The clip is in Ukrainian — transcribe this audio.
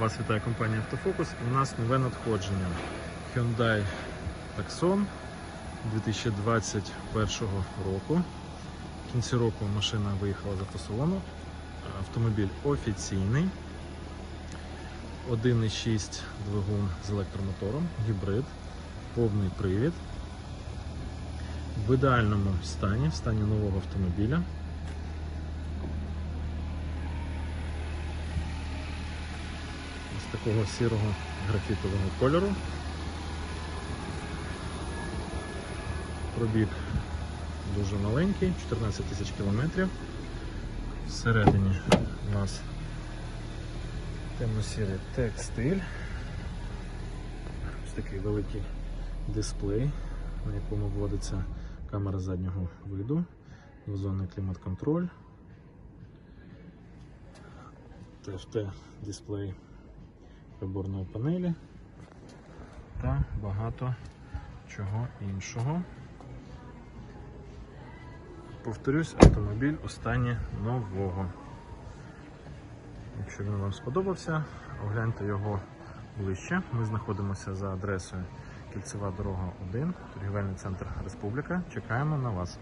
Вас вітає компанія Автофокус. У нас нове надходження. Hyundai Tucson 2021 року. В кінці року машина виїхала з автосалону. Автомобіль офіційний. 1,6 двигун з електромотором, гібрид, повний привід. В ідеальному стані, в стані нового автомобіля. З такого сірого графітового кольору. Пробіг дуже маленький, 14 тисяч кілометрів. Всередині у нас темно-сірий текстиль. Ось такий великий дисплей, на якому вводиться камера заднього виду, двозонний клімат-контроль, TFT дисплей приборної панелі та багато чого іншого. Повторюсь, автомобіль у стані нового. Якщо він вам сподобався, огляньте його ближче. Ми знаходимося за адресою Кільцева дорога 1, торгівельний центр Республіка. Чекаємо на вас.